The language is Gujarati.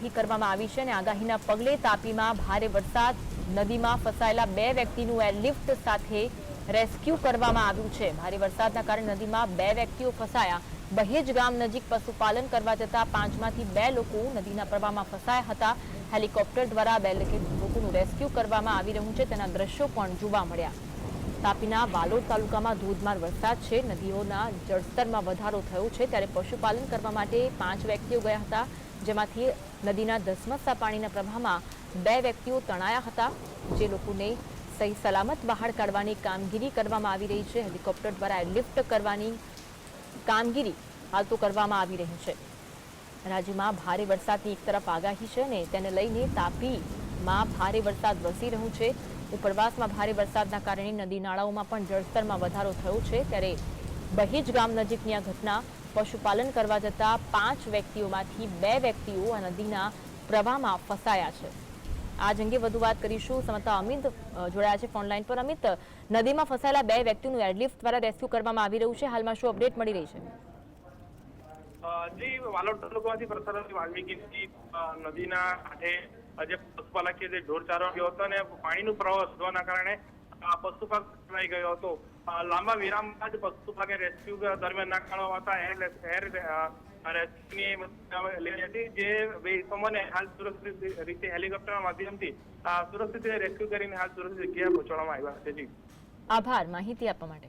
આગાહી કરવામાં આવી છે અને આગાહીના પગલે તાપીમાં ભારે વરસાદ, નદીમાં ફસાયેલા બે વ્યક્તિનું એરલિફ્ટ સાથે રેસ્ક્યુ કરવામાં આવ્યું છે. ભારે વરસાદના કારણે નદીમાં બે વ્યક્તિઓ ફસાયા. બહેજ ગામ નજીક પશુપાલન કરવા જતા પાંચમાંથી બે લોકો નદીના પ્રવાહમાં ફસાયા હતા. હેલિકોપ્ટર દ્વારા બે લોકોનું રેસ્ક્યુ કરવામાં આવી રહ્યું છે. તેના દ્રશ્યો પણ જોવા મળ્યા. તાપીના વાલોડ તાલુકામાં ધોધમાર વરસાદ છે. નદીઓના જળસ્તરમાં વધારો થયો છે. ત્યારે પશુપાલન કરવા માટે પાંચ વ્યક્તિઓ ગયા હતા, જેમાંથી નદીના ધસમસતા પાણીના પ્રવાહમાં બે વ્યક્તિઓ તણાયા હતા. જે લોકોને સહી સલામત બહાર કાઢવાની કામગીરી કરવામાં આવી રહી છે. હેલિકોપ્ટર દ્વારા લિફ્ટ કરવાની કામગીરી હાલ તો કરવામાં આવી રહી છે. રાજ્યમાં ભારે વરસાદની એક તરફ આગાહી છે ને તેને લઈને તાપીમાં ભારે વરસાદ વરસી રહ્યું છે. ઉપરવાસમાં ભારે વરસાદના કારણે નદી નાળાઓમાં પણ જળસ્તરમાં વધારો થયો છે. ત્યારે બહેજ ગામ નજીકની આ ઘટના પશુપાલન કરવા જતા પાંચ વ્યક્તિઓમાંથી બે વ્યક્તિઓ આ નદીના પ્રવાહમાં ફસાયા છે. આજ અંગે વધુ વાત કરીશું. સમતા અમિત જોડાયા છે ફોનલાઈન પર. અમિત, નદીમાં ફસાયેલા બે વ્યક્તિનું એરલિફ્ટ દ્વારા રેસ્ક્યુ કરવામાં આવી રહ્યું છે. હાલમાં શું અપડેટ મળી રહી છે? જી, વાલોડ તાલુકામાંથી પ્રસારણ વાલ્મીકી નદીના કાંઠે જે પશુપાલકીય જે ઢોર ચારવા ગયો હતો અને પાણીનું પ્રવાહ વધવાના કારણે પશુપાલક ફસાઈ ગયો હતો. લાંબા વિરામ બાદ પશુપાલકે રેસ્ક્યુ દરમિયાન નાખવામાં હતા એર રેસ્ક્યુની લીધી હતી. જે બે ઇસમોને હાલ સુરક્ષિત રીતે હેલિકોપ્ટરના માધ્યમથી સુરક્ષિત રેસ્ક્યુ કરીને હાલ સુરક્ષિત જગ્યાએ પહોંચાડવામાં આવ્યા છે. જી. આભાર. માહિતી આપવા માટે.